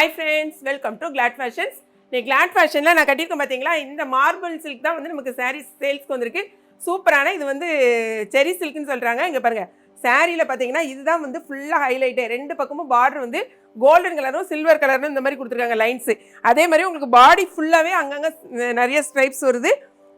Hi friends welcome to Glad Fashions நீ Claude ஃபேஷனில் நான் கட்டியிருக்கேன் பார்த்தீங்களா இந்த மார்பிள் சில்க் தான் வந்து நமக்கு சாரீ சேல்ஸ்க்கு வந்திருக்கு. சூப்பரான இது வந்து செரி சில்க்னு சொல்கிறாங்க இங்கே பாருங்கள் சாரியில் பார்த்தீங்கன்னா இதுதான் வந்து ஃபுல்லாக ஹைலைட்டே ரெண்டு பக்கமும் பார்டர் வந்து கோல்டன் கலரும் சில்வர் கலரும் இந்த மாதிரி கொடுத்துருக்காங்க லைன்ஸு அதே மாதிரி உங்களுக்கு பாடி ஃபுல்லாகவே அங்கங்கே நிறைய ஸ்ட்ரைப்ஸ் வருது.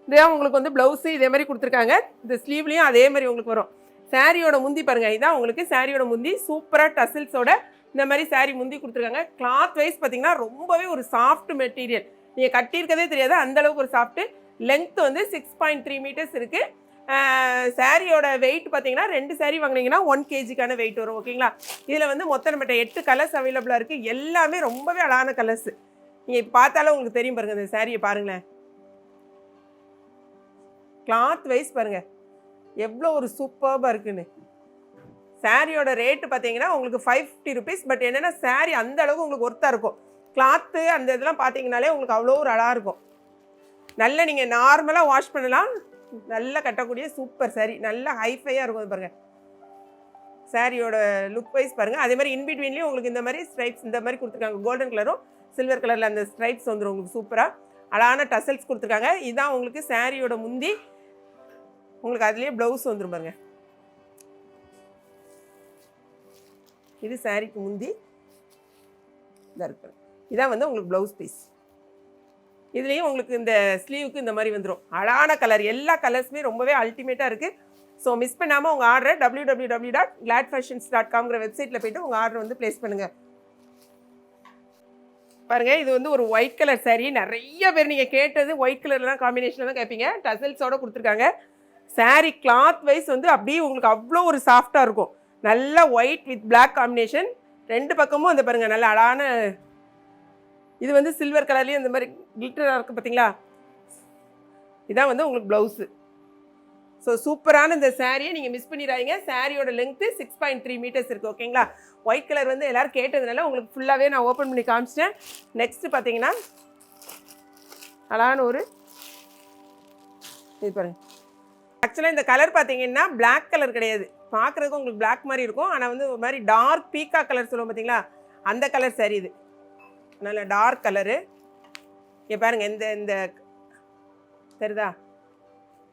இதுதான் உங்களுக்கு வந்து ப்ளவுஸு இதே மாதிரி கொடுத்துருக்காங்க. இந்த ஸ்லீவ்லேயும் அதே மாதிரி உங்களுக்கு வரும். சாரியோட முந்தி பாருங்க. இதான் உங்களுக்கு சாரியோட முந்தி. சூப்பராக டசில்ஸோட இந்த மாதிரி சாரீ முந்தி கொடுத்துருக்காங்க. கிளாத் வைஸ் பார்த்தீங்கன்னா ரொம்பவே ஒரு சாஃப்ட் மெட்டீரியல் நீங்கள் கட்டியிருக்கதே தெரியாது. அந்தளவுக்கு ஒரு சாஃப்ட்டு லென்த் வந்து சிக்ஸ் பாயிண்ட் த்ரீ மீட்டர்ஸ் இருக்குது சாரியோட வெயிட் பார்த்தீங்கன்னா ரெண்டு saree வாங்குனீங்கன்னா ஒன் கேஜிக்கான வெயிட் வரும். ஓகேங்களா இதில் வந்து மொத்தம் நம்மகிட்ட எட்டு கலர்ஸ் அவைலபிளாக இருக்குது எல்லாமே ரொம்பவே அழகான கலர்ஸ் நீங்கள் பார்த்தாலும் உங்களுக்கு தெரியும் பாருங்கள் இந்த சாரியை பாருங்களேன். கிளாத் வைஸ் பாருங்கள் எவ்வளோ ஒரு சூப்பர்பாக இருக்குன்னு. சாரியோட ரேட்டு பார்த்தீங்கன்னா உங்களுக்கு ஃபைவ் ஃபிஃப்டி ருபீஸ் பட் என்னென்னா சாரி அந்த அளவுக்கு உங்களுக்கு ஒர்த்தாக இருக்கும். கிளாத்து அந்த இதெல்லாம் பார்த்தீங்கனாலே உங்களுக்கு அவ்வளோ ஒரு அழகாக இருக்கும். நல்ல நீங்கள் நார்மலாக வாஷ் பண்ணலாம். நல்லா கட்டக்கூடிய சூப்பர் சாரி நல்ல ஹைஃபையாக இருக்கும் பாருங்கள் சாரியோட லுக் வைஸ் பாருங்கள் அதே மாதிரி இன்பிட்வீன்லேயும் உங்களுக்கு இந்த மாதிரி ஸ்ட்ரைப்ஸ் இந்த மாதிரி கொடுத்துருக்காங்க. கோல்டன் கலரும் சில்வர் கலரில் அந்த ஸ்ட்ரைப்ஸ் வந்துடும் உங்களுக்கு சூப்பராக அழகான டசல்ஸ் கொடுத்துருக்காங்க. இதுதான் உங்களுக்கு சாரியோட முந்தி. உங்களுக்கு அதுலேயே ப்ளவுஸ் வந்துடும் பாருங்கள் இது சாரிக்கு முந்தி இதாக இதான் வந்து உங்களுக்கு ப்ளவுஸ் பீஸ் இதுலேயும் உங்களுக்கு இந்த ஸ்லீவுக்கு இந்த மாதிரி வந்துடும் அழகான கலர் எல்லா கலர்ஸுமே ரொம்பவே அல்டிமேட்டாக இருக்குது ஸோ மிஸ் பண்ணாமல் உங்கள் ஆர்டரை W W W dot Glad Fashions dot காம்ங்கிற வெப்சைட்டில் போய்ட்டு உங்கள் ஆர்டர் வந்து ப்ளேஸ் பண்ணுங்கள் பாருங்கள் இது வந்து ஒரு ஒயிட் கலர் saree. நிறைய பேர் நீங்கள் கேட்டது ஒயிட் கலர்லாம் காம்பினேஷனில் தான் கேட்பீங்க டசல்ஸோடு கொடுத்துருக்காங்க. Saree கிளாத் வைஸ் வந்து அப்படியே உங்களுக்கு அவ்வளோ ஒரு சாஃப்டாக இருக்கும். நல்ல ஒயிட் வித் பிளாக் காம்பினேஷன் ரெண்டு பக்கமும் அந்த பாருங்கள் நல்ல அழகான இது வந்து சில்வர் கலர்லேயும் இந்த மாதிரி கிளிட்டராக இருக்குது பார்த்தீங்களா இதான் வந்து உங்களுக்கு ப்ளவுஸு ஸோ சூப்பரான இந்த சாரியை நீங்கள் மிஸ் பண்ணிடாதீங்க. சாரியோட length six point three metres இருக்குது ஓகேங்களா ஒயிட் கலர் வந்து எல்லோரும் கேட்டதுனால உங்களுக்கு ஃபுல்லாகவே நான் ஓப்பன் பண்ணி காமிச்சிட்டேன். நெக்ஸ்ட்டு பார்த்தீங்கன்னா அழகான ஒரு இது பாருங்கள் ஆக்சுவலாக இந்த கலர் பார்த்தீங்கன்னா பிளாக் கலர் கிடையாது. பார்க்குறதுக்கு உங்களுக்கு பிளாக் மாதிரி இருக்கும். ஆனால் வந்து ஒரு மாதிரி டார்க் பீக்கா கலர் சொல்லுவோம் பார்த்தீங்களா அந்த கலர் சரி இது. நல்ல டார்க் கலரு இங்கே பாருங்கள் இந்த இந்த தெரியுதா?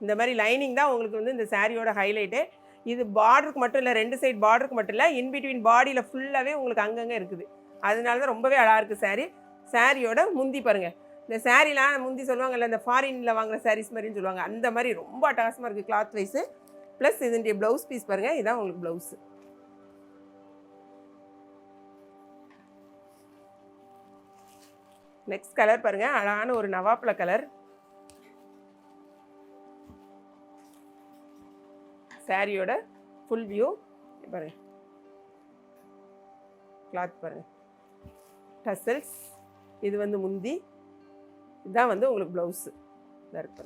இந்த மாதிரி லைனிங் தான் உங்களுக்கு வந்து இந்த சாரியோட ஹைலைட்டு இது பார்டருக்கு மட்டும் இல்லை ரெண்டு சைடு பார்டருக்கு மட்டும் இல்லை இன்பிட்வீன் பாடியில் ஃபுல்லாகவே உங்களுக்கு அங்கங்கே இருக்குது. அதனால தான் ரொம்பவே அழகாக இருக்குது சாரி சாரியோட முந்தி பாருங்கள் இந்த சாரீலாம் முந்தி சொல்லுவாங்கல்ல இந்த ஃபாரினில் வாங்குற சாரீஸ் மாதிரின்னு சொல்லுவாங்க. அந்த மாதிரி ரொம்ப அட்டகாசமாக இருக்குது கிளாத் வைஸு ப்ளஸ் இதனுடைய ப்ளவுஸ் பீஸ் பாருங்கள் இதுதான் உங்களுக்கு ப்ளவுஸு நெக்ஸ்ட் கலர் பாருங்கள் அழகான ஒரு நவாப்பழ கலர் சாரியோட ஃபுல் வியூ பாருங்க. கிளாத் பாருங்க. டசல்ஸ் இது வந்து முந்தி. இதுதான் வந்து உங்களுக்கு ப்ளவுஸு இதாக இருக்கு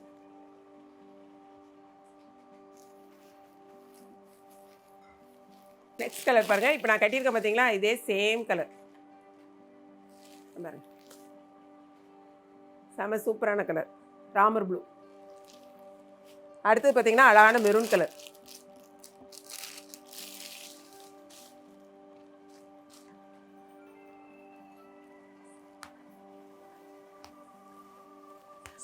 நெக்ஸ்ட் கலர் பாருங்க. இப்போ நான் கட்டியிருக்கேன் பார்த்தீங்களா இதே சேம் கலர் பாருங்க. செம சூப்பரான கலர் ராமர் ப்ளூ அடுத்தது பார்த்தீங்கன்னா அழகான மெரூன் கலர்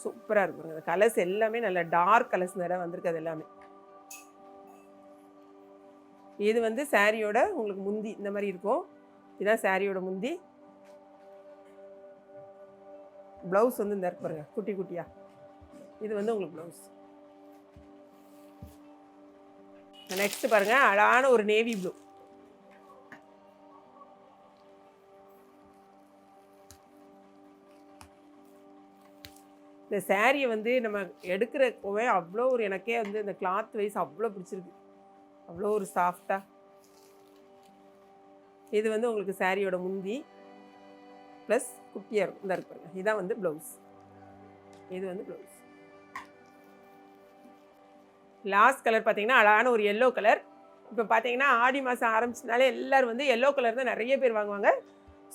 சூப்பராக இருக்கும். அந்த கலர்ஸ் எல்லாமே நல்ல டார்க் கலர்ஸ் நிறைய வந்திருக்கு அது எல்லாமே. இது வந்து சாரியோட உங்களுக்கு முந்தி இந்த மாதிரி இருக்கும். இதுதான் சாரியோட முந்தி. ப்ளவுஸ் வந்து இந்த இருக்கு பாருங்க குட்டி குட்டியா. இது வந்து உங்களுக்கு ப்ளவுஸ் நெக்ஸ்ட் பாருங்க அழகான ஒரு நேவி ப்ளூ இந்த சேரீயை வந்து நம்ம எடுக்கிறப்பவே அவ்வளோ ஒரு எனக்கே வந்து இந்த கிளாத் வைஸ் அவ்வளோ பிடிச்சிருக்கு. அவ்வளோ ஒரு சாஃப்டாக இது வந்து உங்களுக்கு சேரீயோட முந்தி ப்ளஸ் குட்டியாக இருக்கும். இந்த இருக்கு இதான் வந்து ப்ளவுஸ் இது வந்து ப்ளவுஸ் லாஸ்ட் கலர் பார்த்தீங்கன்னா அழகான ஒரு எல்லோ கலர் இப்போ பார்த்தீங்கன்னா ஆடி மாதம் ஆரம்பிச்சனாலே எல்லோரும் வந்து எல்லோ கலர் தான் நிறைய பேர் வாங்குவாங்க.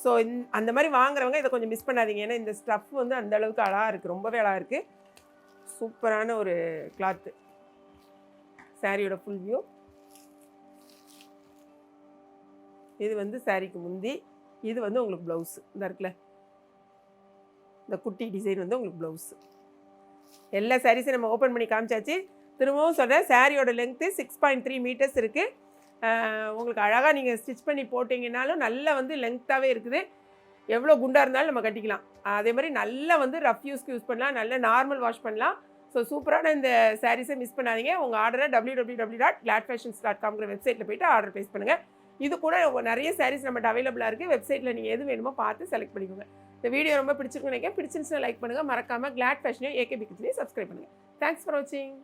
ஸோ அந்த மாதிரி வாங்குறவங்க இதை கொஞ்சம் மிஸ் பண்ணாதீங்க. ஏன்னா இந்த ஸ்டஃப் வந்து அந்த அளவுக்கு அழகாக இருக்குது ரொம்பவே அழகாக இருக்குது சூப்பரான ஒரு கிளாத்து சாரியோட ஃபுல் வியூ இது வந்து சாரிக்கு முந்தி. இது வந்து உங்களுக்கு ப்ளவுஸு இந்த இருக்குல்ல. இந்த குட்டி டிசைன் வந்து உங்களுக்கு ப்ளவுஸு எல்லா சாரீஸும் நம்ம ஓப்பன் பண்ணி காமிச்சாச்சு. திரும்பவும் சொல்கிறேன் சாரியோட length six point three metres இருக்குது உங்களுக்கு அழகாக நீங்கள் ஸ்டிச் பண்ணி போட்டிங்கனாலும் நல்லா வந்து லென்த்தாகவே இருக்குது. எவ்வளோ குண்டாக இருந்தாலும் நம்ம கட்டிக்கலாம். அதே மாதிரி நல்லா வந்து ரஃப் யூஸ்க்கு யூஸ் பண்ணலாம். நல்ல நார்மல் வாஷ் பண்ணலாம். ஸோ சூப்பரான இந்த சாரீஸை மிஸ் பண்ணாதீங்க. உங்கள் ஆர்டரை W W W dot Glad Fashions dot காம்ங்கிற வெப்சைட்டில் போயிட்டு ஆர்டர் ப்ளேஸ் பண்ணுங்கள் இது கூட நிறைய சாரீஸ் நம்மகிட்ட அவைலபிளாக இருக்குது வெப்சைட்டில் நீங்கள் எது வேணுமோ பார்த்து செலக்ட் பண்ணிக்கோங்க. இந்த வீடியோ ரொம்ப பிடிச்சிருக்குன்னு நினைக்கிறேன். பிடிச்சிருந்துச்சுன்னா லைக் பண்ணுங்கள் மறக்காமல் கிளாட் ஃபேஷனையும் ஏகே கிச்சனையும் சப்ஸ்கிரைப் பண்ணுங்கள் தேங்க்ஸ் ஃபார் வாட்சிங்